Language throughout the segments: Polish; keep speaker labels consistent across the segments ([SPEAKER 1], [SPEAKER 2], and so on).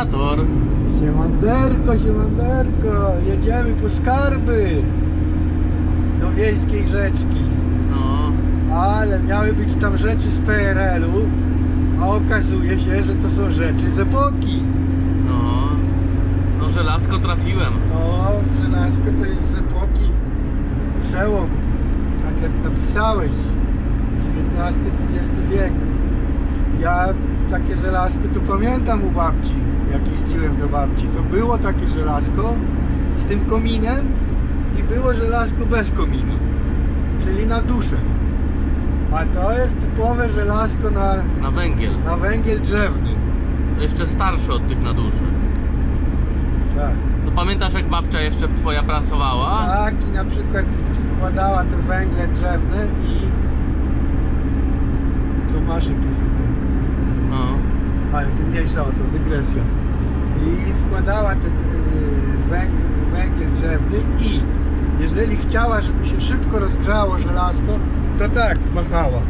[SPEAKER 1] Siemanizator.
[SPEAKER 2] Siemanderko, siemanderko, jedziemy po skarby do wiejskiej rzeczki.
[SPEAKER 1] No.
[SPEAKER 2] Ale miały być tam rzeczy z PRL-u, a okazuje się, że to są rzeczy z epoki.
[SPEAKER 1] No. No żelazko trafiłem.
[SPEAKER 2] No, żelazko to jest z epoki przełom, tak jak napisałeś, XIX-XX wiek. Ja takie żelazko tu pamiętam u babci, jak jeździłem do babci. To było takie żelazko z tym kominem i było żelazko bez komina, czyli na duszę. A to jest typowe żelazko na,
[SPEAKER 1] Na węgiel.
[SPEAKER 2] na węgiel drzewny.
[SPEAKER 1] To jeszcze starszy od tych na duszy.
[SPEAKER 2] Tak.
[SPEAKER 1] To pamiętasz jak babcia jeszcze twoja pracowała?
[SPEAKER 2] Tak, i na przykład wkładała te węgle drzewne i jest tutaj,
[SPEAKER 1] No.
[SPEAKER 2] Ale tu mniejsza o to, dygresja. I wkładała ten węg, węgiel drzewny i jeżeli chciała, żeby się szybko rozgrzało żelazko, to tak machała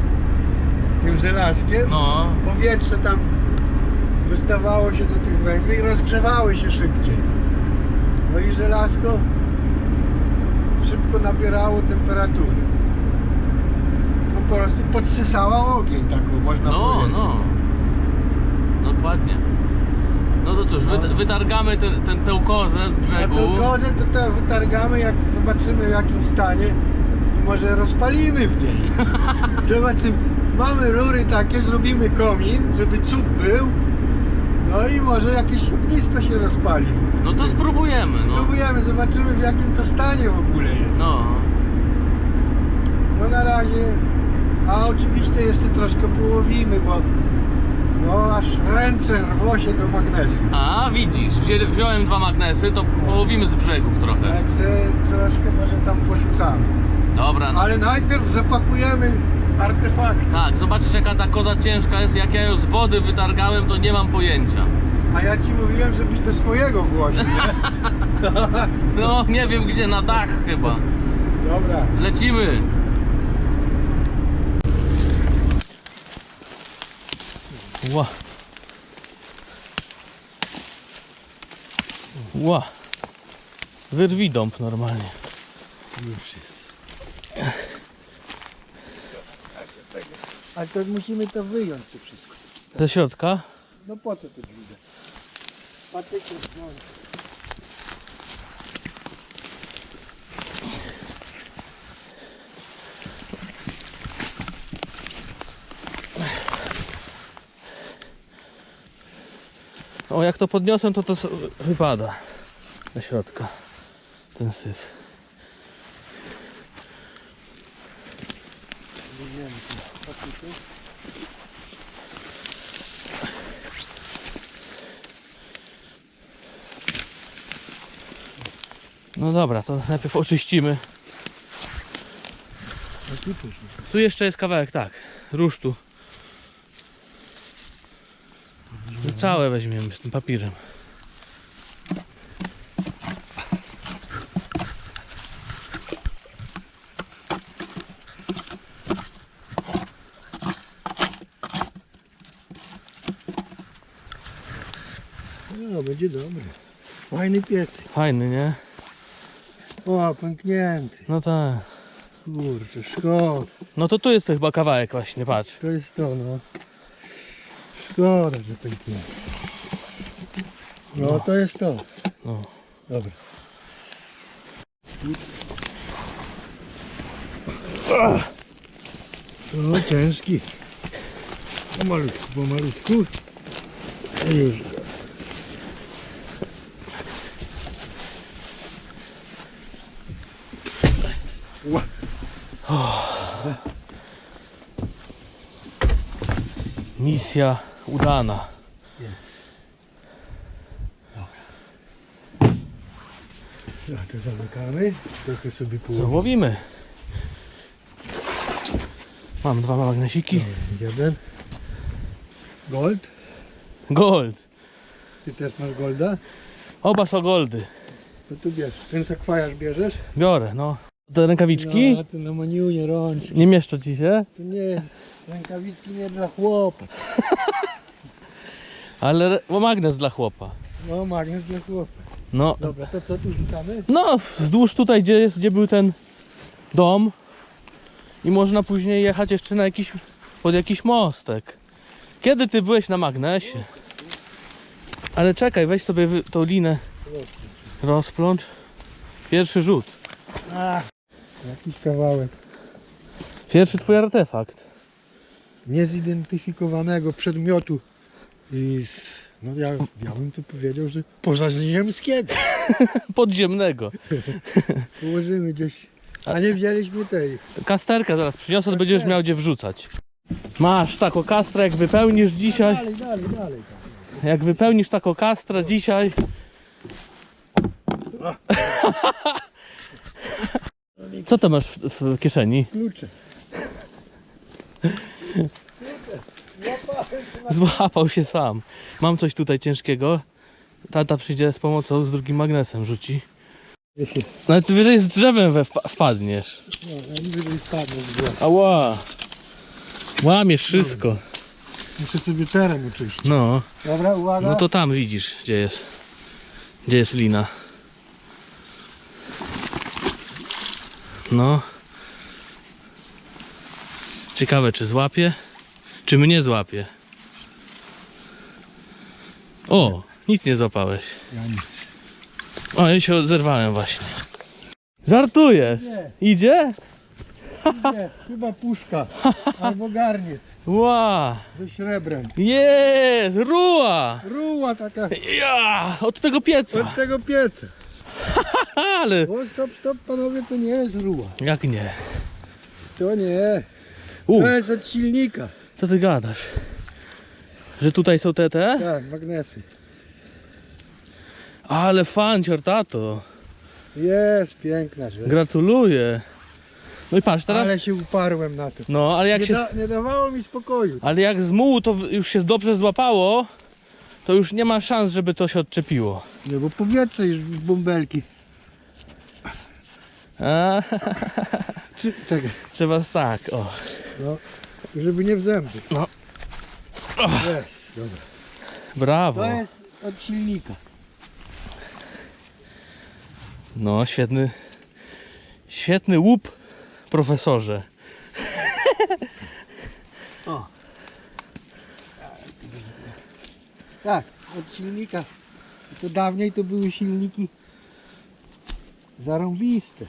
[SPEAKER 2] tym żelazkiem.
[SPEAKER 1] No.
[SPEAKER 2] Powietrze tam wystawało się do tych węgli i rozgrzewały się szybciej. No i żelazko szybko nabierało temperatury. Po prostu podsysała ogień taką można
[SPEAKER 1] No,
[SPEAKER 2] powiedzieć.
[SPEAKER 1] no. Dokładnie. No to cóż,
[SPEAKER 2] No.
[SPEAKER 1] wyt- wytargamy ten, ten, tę kozę z
[SPEAKER 2] A
[SPEAKER 1] brzegu.
[SPEAKER 2] tą kozę to, to wytargamy jak zobaczymy w jakim stanie i może rozpalimy w niej. Zobaczymy. Mamy rury takie, zrobimy komin, żeby cud był. No i może jakieś ognisko się rozpali.
[SPEAKER 1] No to spróbujemy, no.
[SPEAKER 2] Spróbujemy, zobaczymy w jakim to stanie w ogóle jest.
[SPEAKER 1] No.
[SPEAKER 2] No na razie, a oczywiście jeszcze troszkę połowimy, bo no aż ręce rwą się do magnesu.
[SPEAKER 1] A widzisz, wzię, wziąłem dwa magnesy, to połowimy z brzegów trochę.
[SPEAKER 2] Także troszkę może tam porzucamy.
[SPEAKER 1] Dobra, no.
[SPEAKER 2] Ale najpierw zapakujemy artefakty.
[SPEAKER 1] Tak, zobaczysz jaka ta koza ciężka jest, jak ja ją z wody wytargałem, to nie mam pojęcia.
[SPEAKER 2] A ja ci mówiłem, żebyś do swojego włożył, nie?
[SPEAKER 1] No, nie wiem gdzie, na dach chyba.
[SPEAKER 2] Dobra.
[SPEAKER 1] Lecimy. Ła. Ła. Wyrwij dąb normalnie.
[SPEAKER 2] Już jest. Ale to musimy to wyjąć to wszystko.
[SPEAKER 1] Ze środka?
[SPEAKER 2] No po co to dźwigać? Patykiem no.
[SPEAKER 1] O, jak to podniosłem, to to wypada. Ze środka. Ten syf. No dobra, to najpierw oczyścimy.
[SPEAKER 2] Tu
[SPEAKER 1] jeszcze jest kawałek, tak. Rusztu. No całe weźmiemy z tym papierem.
[SPEAKER 2] No, będzie dobry. Fajny piecyk.
[SPEAKER 1] Fajny, nie?
[SPEAKER 2] O, pęknięty.
[SPEAKER 1] No tak.
[SPEAKER 2] Kurczę, szkoda.
[SPEAKER 1] No to tu jest chyba kawałek właśnie, patrz.
[SPEAKER 2] To jest to, no. Szkoda, że pęknięty. No, to jest to.
[SPEAKER 1] No.
[SPEAKER 2] Dobra. O, ciężki. Pomalutku, pomalutku. I już. Ła.
[SPEAKER 1] Misja udana.
[SPEAKER 2] A to zamykamy. Trochę sobie
[SPEAKER 1] Co,
[SPEAKER 2] połowimy.
[SPEAKER 1] łowimy. Mam dwa magnesiki.
[SPEAKER 2] Jeden. Gold.
[SPEAKER 1] Gold.
[SPEAKER 2] Ty też masz golda?
[SPEAKER 1] Oba są goldy.
[SPEAKER 2] To tu bierz. Ten sakwajarz bierzesz?
[SPEAKER 1] Biorę, no. Te rękawiczki?
[SPEAKER 2] No, to na maniu nie rączki.
[SPEAKER 1] Nie mieszczą ci się?
[SPEAKER 2] To nie, rękawiczki nie dla chłopa.
[SPEAKER 1] Ale re- o, magnes dla chłopa.
[SPEAKER 2] No, magnes dla chłopa.
[SPEAKER 1] No,
[SPEAKER 2] Dobra, to co tu rzucamy?
[SPEAKER 1] no wzdłuż tutaj, gdzie, jest, gdzie był ten dom. I można później jechać jeszcze na jakiś, pod jakiś mostek. Kiedy ty byłeś na magnesie? Ale czekaj, weź sobie wy, tą linę. Rozplącz. Pierwszy rzut.
[SPEAKER 2] A, jakiś kawałek
[SPEAKER 1] Pierwszy twój artefakt.
[SPEAKER 2] niezidentyfikowanego przedmiotu. I no ja, ja bym to powiedział, że pozaziemskiego.
[SPEAKER 1] Podziemnego.
[SPEAKER 2] Położymy gdzieś. A nie wzięliśmy tej.
[SPEAKER 1] Kasterkę zaraz przyniosę, to będziesz miał gdzie wrzucać. Masz taką kastrę, jak wypełnisz dzisiaj.
[SPEAKER 2] Dalej, dalej, dalej.
[SPEAKER 1] Jak wypełnisz taką kastrę dzisiaj. Co to masz w, w kieszeni?
[SPEAKER 2] Klucze.
[SPEAKER 1] Złapał się sam. Mam coś tutaj ciężkiego. Tata przyjdzie z pomocą, z drugim magnesem rzuci. Nawet wyżej z drzewem we wpa- wpadniesz.
[SPEAKER 2] no, ja nie wiem, spadło w górę.
[SPEAKER 1] Ała. Łamiesz wszystko.
[SPEAKER 2] Muszę sobie teren oczyścić.
[SPEAKER 1] No,
[SPEAKER 2] Dobra, uwaga.
[SPEAKER 1] no to tam widzisz, gdzie jest. Gdzie jest lina. No. Ciekawe, czy złapie, czy mnie złapie. O, nic nie złapałeś.
[SPEAKER 2] Ja nic.
[SPEAKER 1] O, ja się zerwałem właśnie. Żartujesz?
[SPEAKER 2] Nie,
[SPEAKER 1] Idzie?
[SPEAKER 2] nie, chyba puszka. Albo garniec
[SPEAKER 1] Ła!
[SPEAKER 2] ze srebrem.
[SPEAKER 1] Jest! Ruła!
[SPEAKER 2] Ruła taka
[SPEAKER 1] Ja! Od tego pieca!
[SPEAKER 2] od tego pieca.
[SPEAKER 1] Ale...
[SPEAKER 2] O, stop, stop, panowie, to nie jest ruła.
[SPEAKER 1] Jak nie?
[SPEAKER 2] To nie.
[SPEAKER 1] U,
[SPEAKER 2] To jest od silnika.
[SPEAKER 1] Co ty gadasz? Że tutaj są te te?
[SPEAKER 2] Tak, magnesy.
[SPEAKER 1] Ale fancior, tato.
[SPEAKER 2] Jest, piękna rzecz.
[SPEAKER 1] Gratuluję. No i patrz, teraz...
[SPEAKER 2] Ale się uparłem na to.
[SPEAKER 1] No, ale jak
[SPEAKER 2] Nie,
[SPEAKER 1] się...
[SPEAKER 2] da, nie dawało mi spokoju.
[SPEAKER 1] Ale jak z mułu to już się dobrze złapało, to już nie ma szans, żeby to się odczepiło.
[SPEAKER 2] Nie, bo powietrze już w bąbelki.
[SPEAKER 1] A,
[SPEAKER 2] Czy, czekaj,
[SPEAKER 1] trzeba tak, o.
[SPEAKER 2] no, żeby nie w zęby.
[SPEAKER 1] No.
[SPEAKER 2] Jest, dobra.
[SPEAKER 1] Brawo.
[SPEAKER 2] To jest od silnika.
[SPEAKER 1] No, świetny... Świetny łup, profesorze.
[SPEAKER 2] O. Tak, od silnika. To dawniej to były silniki zarąbiste.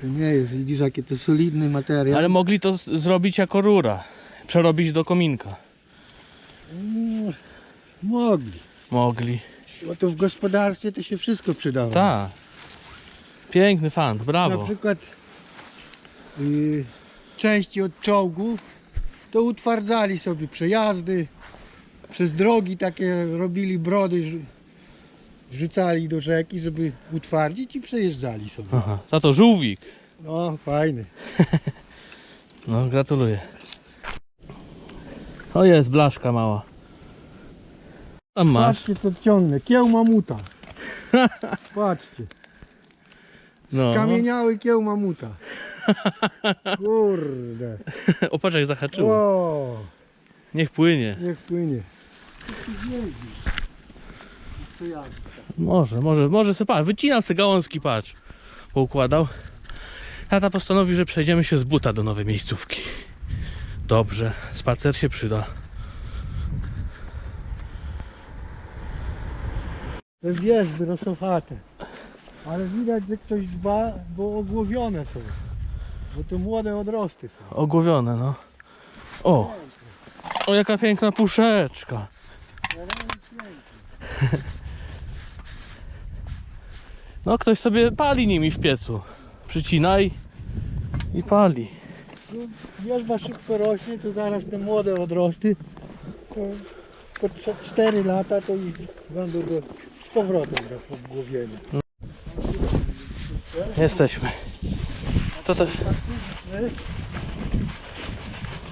[SPEAKER 2] To nie jest, widzisz jakie to solidny materiał.
[SPEAKER 1] Ale mogli to z- zrobić jako rura. Przerobić do kominka.
[SPEAKER 2] Mm, mogli.
[SPEAKER 1] Mogli.
[SPEAKER 2] Bo to w gospodarstwie to się wszystko przydało.
[SPEAKER 1] Tak. Piękny fan,
[SPEAKER 2] Na
[SPEAKER 1] brawo.
[SPEAKER 2] przykład y, części od czołgów to utwardzali sobie przejazdy, przez drogi takie robili brody, rzucali do rzeki, żeby utwardzić i przejeżdżali sobie.
[SPEAKER 1] Aha, za to żółwik.
[SPEAKER 2] No fajny.
[SPEAKER 1] No, gratuluję. O jest, blaszka mała. Tam masz.
[SPEAKER 2] Patrzcie co ciągnę, kieł mamuta. Patrzcie,
[SPEAKER 1] No.
[SPEAKER 2] kamieniały kieł mamuta. Kurde.
[SPEAKER 1] O, patrz jak zahaczyło.
[SPEAKER 2] O,
[SPEAKER 1] Niech płynie.
[SPEAKER 2] niech płynie. Przejazdy.
[SPEAKER 1] Może, może, może sobie patrz. Wycinam sobie gałązki, patrz. Poukładał. Tata postanowił, że przejdziemy się z buta do nowej miejscówki. Dobrze, spacer się przyda.
[SPEAKER 2] Te wieżby rosowate. Ale widać, że ktoś dba, bo ogłowione są. Bo to młode odrosty są.
[SPEAKER 1] Ogłowione, no. O! O, jaka piękna puszeczka. No, ktoś sobie pali nimi w piecu. Przycinaj i pali.
[SPEAKER 2] Wieżba szybko rośnie, to zaraz te młode odrosty. To po 4 lata to już będą do, z powrotem do obgłowienia.
[SPEAKER 1] Jesteśmy. To, te,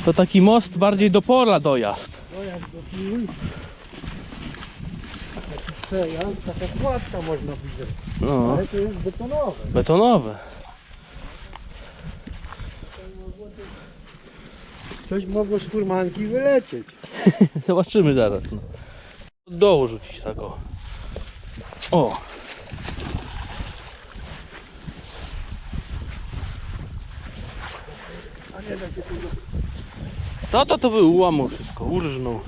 [SPEAKER 1] to taki most bardziej do pola dojazd.
[SPEAKER 2] Jak do piły. Przejazd, taka kładka można widzieć.
[SPEAKER 1] No,
[SPEAKER 2] Ale to jest betonowe.
[SPEAKER 1] betonowe.
[SPEAKER 2] Coś mogło z furmanki wylecieć.
[SPEAKER 1] Zobaczymy zaraz. No. Od dołu rzucić tak o. O.
[SPEAKER 2] A nie tu
[SPEAKER 1] To to to był ułamał wszystko, urżnął.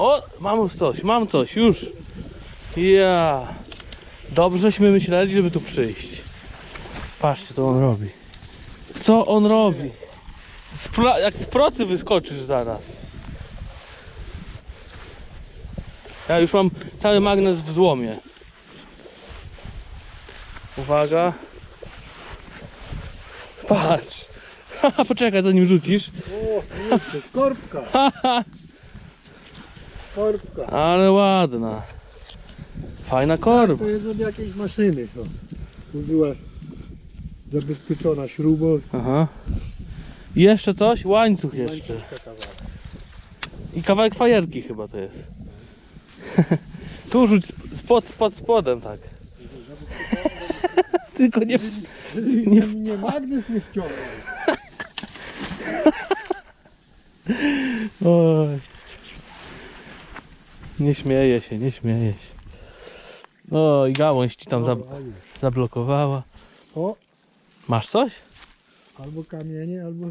[SPEAKER 1] O, mam coś, mam coś, już. Ja. Dobrześmy myśleli, żeby tu przyjść. Patrzcie, co on robi. Co on robi? Jak z procy wyskoczysz zaraz. Ja już mam cały magnes w złomie. Uwaga. Patrz. Poczekaj, zanim rzucisz.
[SPEAKER 2] O, korbka, korbka.
[SPEAKER 1] ale ładna. Fajna korba.
[SPEAKER 2] To jest od jakiejś maszyny. To. Tu była zabezpieczona śrubą.
[SPEAKER 1] Aha. I jeszcze coś? Łańcuch jeszcze.
[SPEAKER 2] Łańcuszka kawałek.
[SPEAKER 1] I kawałek fajerki chyba to jest. tu rzuć spod, pod spodem tak. Tylko nie...
[SPEAKER 2] Nie, nie, nie magnes nie wciągnął.
[SPEAKER 1] Oj. Nie śmieje się, nie śmieje się. O, i gałąź ci tam za,
[SPEAKER 2] Dobra, już.
[SPEAKER 1] zablokowała.
[SPEAKER 2] O,
[SPEAKER 1] Masz coś?
[SPEAKER 2] albo kamienie, albo...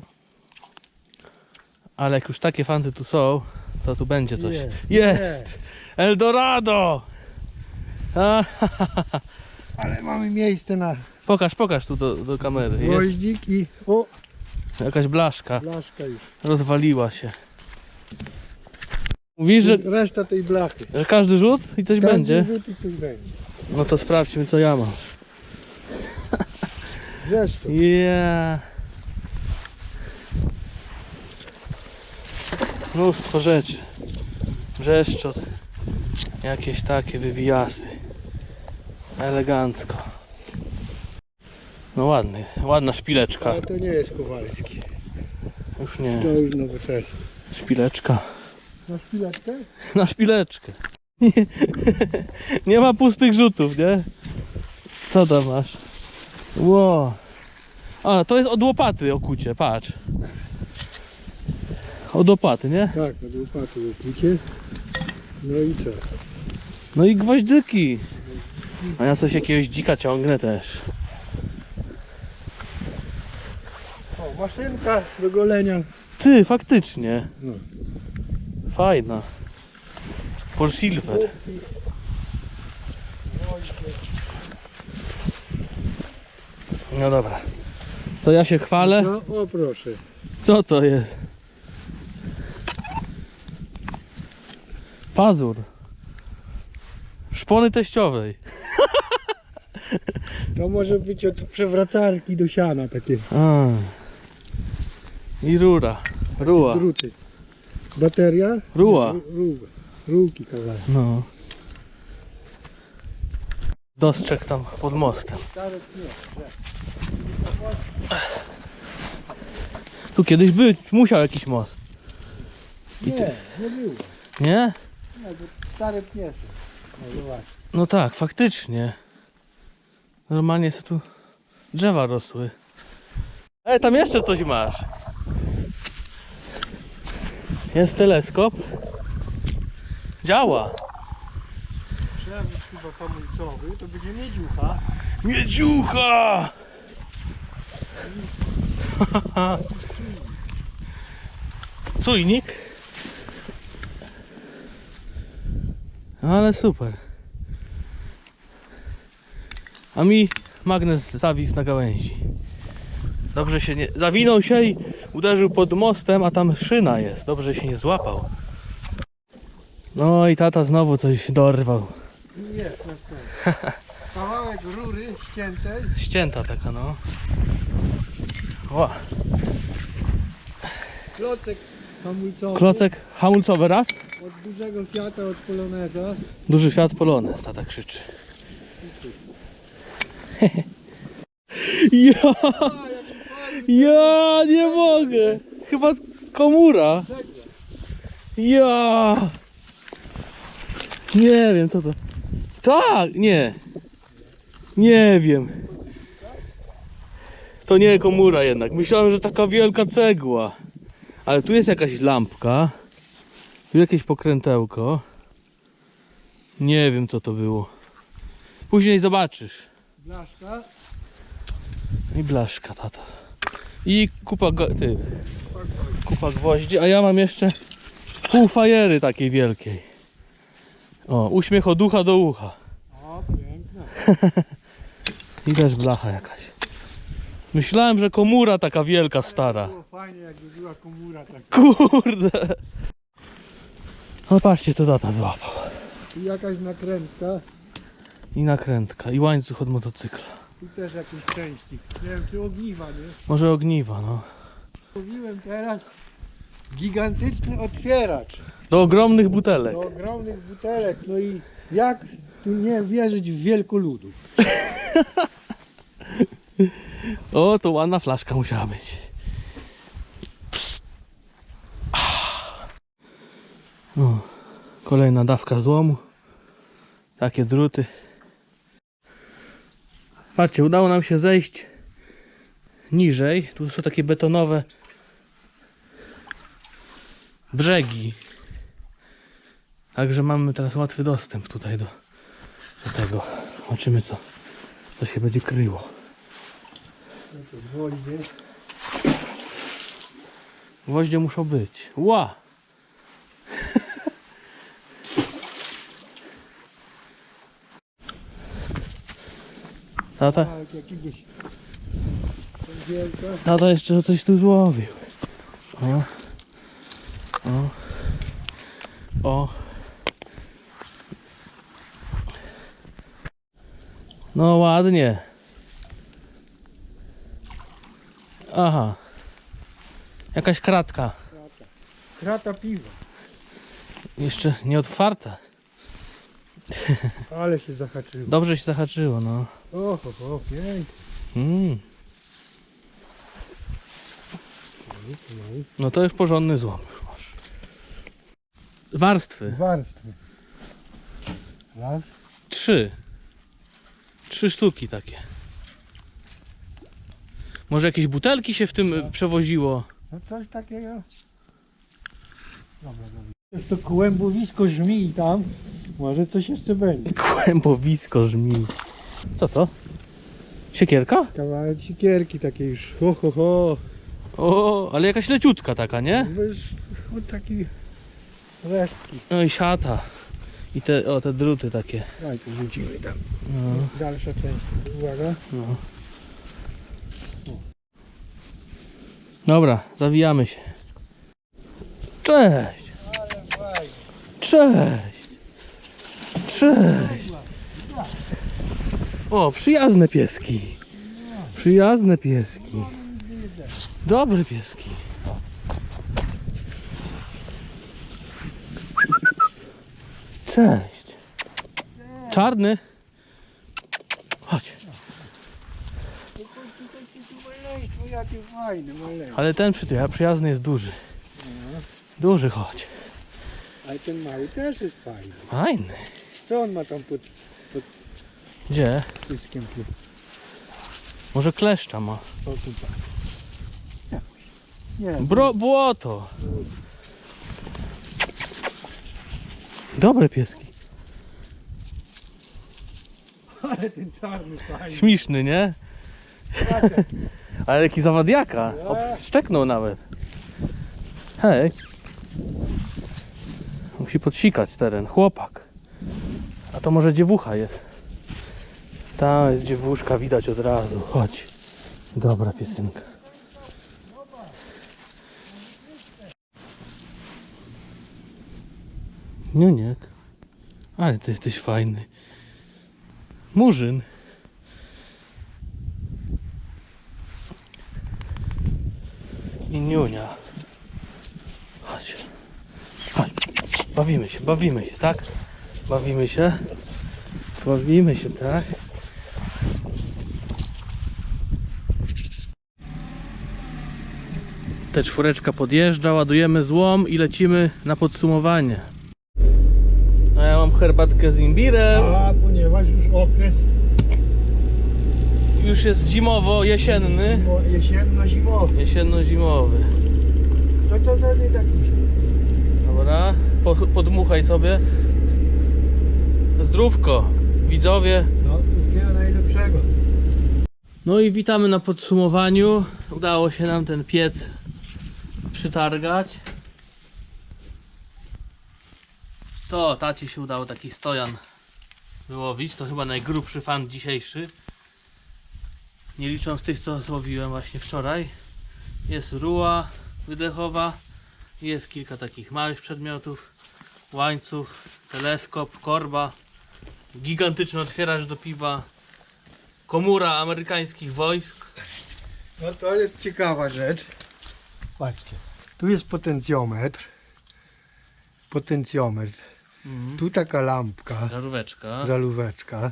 [SPEAKER 1] Ale jak już takie fanty tu są, to tu będzie coś.
[SPEAKER 2] Jest,
[SPEAKER 1] Jest! Eldorado! A,
[SPEAKER 2] Ale mamy miejsce na
[SPEAKER 1] pokaż, pokaż tu do, do kamery. Jest
[SPEAKER 2] gwoździk i... O,
[SPEAKER 1] jakaś blaszka.
[SPEAKER 2] blaszka już.
[SPEAKER 1] Rozwaliła się. Mówisz, że,
[SPEAKER 2] Reszta tej blachy.
[SPEAKER 1] że każdy rzut i coś
[SPEAKER 2] Każdy
[SPEAKER 1] będzie?
[SPEAKER 2] rzut i coś będzie.
[SPEAKER 1] No to sprawdźmy co ja mam.
[SPEAKER 2] Zresztą.
[SPEAKER 1] Yeah. Mnóstwo rzeczy. Brzeszczot. Jakieś takie wywijasy. Elegancko. No ładny, ładna szpileczka.
[SPEAKER 2] Ale to nie jest Kowalski.
[SPEAKER 1] Już nie,
[SPEAKER 2] To już nowoczesne.
[SPEAKER 1] szpileczka.
[SPEAKER 2] Na szpileczkę?
[SPEAKER 1] Na szpileczkę. Nie ma pustych rzutów, nie? Co tam masz? Ło. A, to jest od łopaty okucie, patrz. Od łopaty, nie?
[SPEAKER 2] Tak, od łopaty wypicie. No i co?
[SPEAKER 1] No i gwoździki. A ja coś jakiegoś dzika ciągnę też.
[SPEAKER 2] O, maszynka do golenia.
[SPEAKER 1] Ty, faktycznie.
[SPEAKER 2] No.
[SPEAKER 1] Fajna. Por silver. No dobra. To ja się chwalę.
[SPEAKER 2] No, o proszę.
[SPEAKER 1] Co to jest? Pazur. Szpony teściowej.
[SPEAKER 2] To może być od przewracarki do siana takie
[SPEAKER 1] A. I rura. Ruła.
[SPEAKER 2] druty. Bateria?
[SPEAKER 1] Ruła.
[SPEAKER 2] Ru- Ruła. Rułki kawałek.
[SPEAKER 1] No. Dostrzeg tam pod mostem. Tu kiedyś być musiał jakiś most.
[SPEAKER 2] Nie, nie było.
[SPEAKER 1] Nie?
[SPEAKER 2] Nie, to stare. No.
[SPEAKER 1] No tak, faktycznie. Normalnie se tu drzewa rosły. Ej, tam jeszcze coś masz. Jest teleskop. Działa.
[SPEAKER 2] Przewód chyba hamulcowy, to będzie miedziucha.
[SPEAKER 1] Miedziucha! Czujnik. Ale super. A mi magnes zawisł na gałęzi. Dobrze się nie... Zawinął się i uderzył pod mostem, a tam szyna jest. Dobrze się nie złapał. No i tata znowu coś dorwał.
[SPEAKER 2] Jest na stole. Kawałek rury ściętej.
[SPEAKER 1] Ścięta taka no. Ła.
[SPEAKER 2] Klocek hamulcowy.
[SPEAKER 1] Klocek hamulcowy raz.
[SPEAKER 2] Od dużego Fiata, od Poloneza.
[SPEAKER 1] Duży świat polony, tata krzyczy. ja, ja nie mogę. Chyba komura. Ja. Nie wiem co to. Tak, nie. Nie wiem. To nie komura jednak. Myślałem, że taka wielka cegła. Ale tu jest jakaś lampka. Tu jakieś pokrętełko. Nie wiem co to było. Później zobaczysz.
[SPEAKER 2] Blaszka.
[SPEAKER 1] I blaszka tata. I kupa ty, kupa gwoździ, a ja mam jeszcze pół fajery takiej wielkiej. O, uśmiech od ucha do ucha.
[SPEAKER 2] O, piękna.
[SPEAKER 1] I też blacha jakaś. Myślałem, że komura taka wielka, stara.
[SPEAKER 2] Fajnie, jakby była komura taka.
[SPEAKER 1] Kurde. No patrzcie, to tata złapał.
[SPEAKER 2] I jakaś nakrętka.
[SPEAKER 1] I nakrętka, i łańcuch od motocykla.
[SPEAKER 2] I też jakiś części. Nie wiem, czy ogniwa, nie?
[SPEAKER 1] Może ogniwa, no.
[SPEAKER 2] Mówiłem teraz. Gigantyczny otwieracz.
[SPEAKER 1] Do ogromnych butelek.
[SPEAKER 2] Do ogromnych butelek. No i jak tu nie wierzyć w wielkoludów?
[SPEAKER 1] O, to ładna flaszka musiała być. Psst. Ah. O, kolejna dawka złomu. Takie druty. Patrzcie, udało nam się zejść niżej. Tu są takie betonowe brzegi. Także mamy teraz łatwy dostęp tutaj do, do tego. Zobaczymy co, co się będzie kryło.
[SPEAKER 2] Gwoździe
[SPEAKER 1] muszą być. Ła! Tata,
[SPEAKER 2] wielka.
[SPEAKER 1] tata jeszcze coś tu złowił. O. O. O. No ładnie. Aha. Jakaś kratka.
[SPEAKER 2] Krata. Krata piwa.
[SPEAKER 1] Jeszcze nie otwarta.
[SPEAKER 2] Ale się zahaczyło.
[SPEAKER 1] Dobrze się zahaczyło, no.
[SPEAKER 2] O, ho, ho, pięknie.
[SPEAKER 1] Mm. No to już porządny złom już masz. Warstwy.
[SPEAKER 2] Warstwy. Raz.
[SPEAKER 1] Trzy. Trzy sztuki takie. Może jakieś butelki się w tym y, przewoziło?
[SPEAKER 2] No coś takiego. Dobra, dobra. To kłębowisko żmij tam. Może coś jeszcze będzie.
[SPEAKER 1] Kłębowisko żmi. Co to? Siekierka?
[SPEAKER 2] Kawałek sikierki takie już. Ho, ho, ho.
[SPEAKER 1] O, ale jakaś leciutka taka, nie?
[SPEAKER 2] No już od taki resztki.
[SPEAKER 1] No i siata. I te, o, te druty takie.
[SPEAKER 2] Daj tu rzucimy tam.
[SPEAKER 1] No,
[SPEAKER 2] Dalsza część. Uwaga.
[SPEAKER 1] no. Dobra, zawijamy się. Cześć! Cześć! Cześć! O, przyjazne pieski. Przyjazne pieski. Dobre pieski. Cześć. Czarny. Chodź. Ale ten przy- przyjazny jest duży. Duży chodź.
[SPEAKER 2] Ale ten mały też jest fajny.
[SPEAKER 1] Fajny.
[SPEAKER 2] Co on ma tam pod
[SPEAKER 1] Gdzie?
[SPEAKER 2] pyskiem tu?
[SPEAKER 1] Może kleszcza ma.
[SPEAKER 2] O tutaj. Nie,
[SPEAKER 1] Bro, błoto. Dobre pieski.
[SPEAKER 2] ale ten czarny fajny.
[SPEAKER 1] Śmieszny, nie? Ale jaki zawadiaka. O, szczeknął nawet. Hej. Musi podsikać teren. Chłopak. A to może dziewucha jest. Tam jest dziewuszka, widać od razu. Chodź. Dobra piesynka. Niuniek. Ale ty jesteś fajny. Murzyn. I niunia. Chodź. Chodź. Bawimy się, bawimy się, tak? Bawimy się. Bawimy się, tak? Te czwóreczka podjeżdża, ładujemy złom i lecimy na podsumowanie. A ja mam herbatkę z imbirem.
[SPEAKER 2] A ponieważ już okres
[SPEAKER 1] Już jest zimowo, jesienny.
[SPEAKER 2] zimo- jesienno-zimowy.
[SPEAKER 1] Jesienno-zimowy.
[SPEAKER 2] No to to nie tak już.
[SPEAKER 1] Dobra. po, podmuchaj sobie. Zdrówko, widzowie.
[SPEAKER 2] No, wszystkiego najlepszego.
[SPEAKER 1] No i witamy na podsumowaniu. Udało się nam ten piec przytargać. To tacie się udało taki stojan wyłowić. To chyba najgrubszy fan dzisiejszy. Nie licząc tych, co złowiłem właśnie wczoraj. Jest ruła wydechowa. Jest kilka takich małych przedmiotów. Łańcuch, teleskop, korba. Gigantyczny otwieracz do piwa. Komura amerykańskich wojsk.
[SPEAKER 2] No to jest ciekawa rzecz. Patrzcie, tu jest potencjometr. Potencjometr.
[SPEAKER 1] Mhm.
[SPEAKER 2] Tu taka lampka,
[SPEAKER 1] Żaróweczka.
[SPEAKER 2] żalóweczka.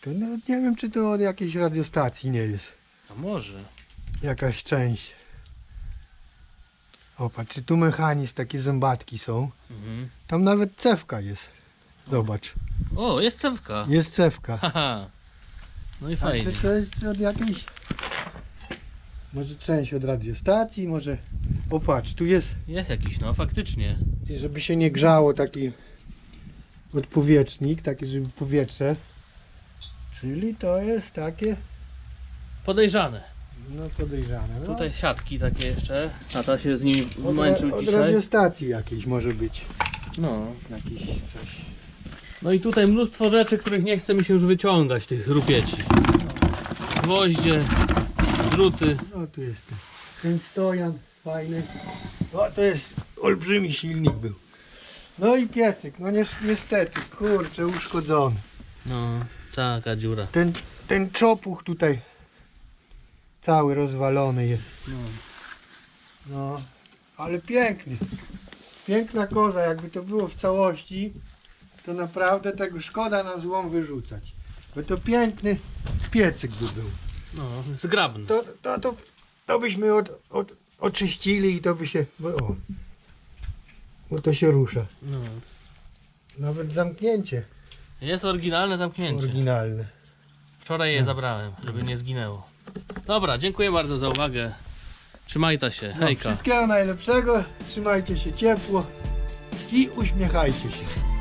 [SPEAKER 2] To no, nie wiem, czy to od jakiejś radiostacji nie jest.
[SPEAKER 1] A może.
[SPEAKER 2] Jakaś część. O, patrz, czy tu mechanizm, takie zębatki są.
[SPEAKER 1] Mhm.
[SPEAKER 2] Tam nawet cewka jest. Zobacz,
[SPEAKER 1] O, jest cewka.
[SPEAKER 2] jest cewka.
[SPEAKER 1] Haha. No i
[SPEAKER 2] A
[SPEAKER 1] fajnie.
[SPEAKER 2] czy to jest od jakiejś... Może część od radiostacji, może... O patrz, tu jest,
[SPEAKER 1] Jest jakiś, no faktycznie.
[SPEAKER 2] żeby się nie grzało, taki odpowietrznik, taki, żeby powietrze. Czyli to jest takie,
[SPEAKER 1] Podejrzane.
[SPEAKER 2] No podejrzane. No,
[SPEAKER 1] Tutaj siatki takie jeszcze. Tata się z nimi
[SPEAKER 2] od,
[SPEAKER 1] męczył
[SPEAKER 2] od
[SPEAKER 1] dzisiaj.
[SPEAKER 2] radiostacji jakiejś może być.
[SPEAKER 1] No.
[SPEAKER 2] Jakiś coś.
[SPEAKER 1] no i tutaj mnóstwo rzeczy, których nie chce mi się już wyciągać, tych rupieci. Gwoździe, druty.
[SPEAKER 2] No tu jest ten, ten stojan fajny. O, to jest olbrzymi silnik był. No i piecyk, no ni niestety, kurczę, uszkodzony.
[SPEAKER 1] No, taka dziura.
[SPEAKER 2] Ten, ten czopuch tutaj cały rozwalony jest.
[SPEAKER 1] No.
[SPEAKER 2] No, ale piękny. Piękna koza, jakby to było w całości, to naprawdę tego szkoda na złom wyrzucać. Bo to piękny piecyk by był.
[SPEAKER 1] No, zgrabny.
[SPEAKER 2] To, to, to, to byśmy od, od, oczyścili i to by się. Bo, o, bo to się rusza.
[SPEAKER 1] No.
[SPEAKER 2] Nawet zamknięcie
[SPEAKER 1] Jest oryginalne zamknięcie.
[SPEAKER 2] oryginalne.
[SPEAKER 1] Wczoraj je zabrałem, żeby nie zginęło. Dobra, dziękuję bardzo za uwagę. Trzymajta się.
[SPEAKER 2] No,
[SPEAKER 1] Hejka.
[SPEAKER 2] wszystkiego najlepszego, trzymajcie się ciepło i uśmiechajcie się.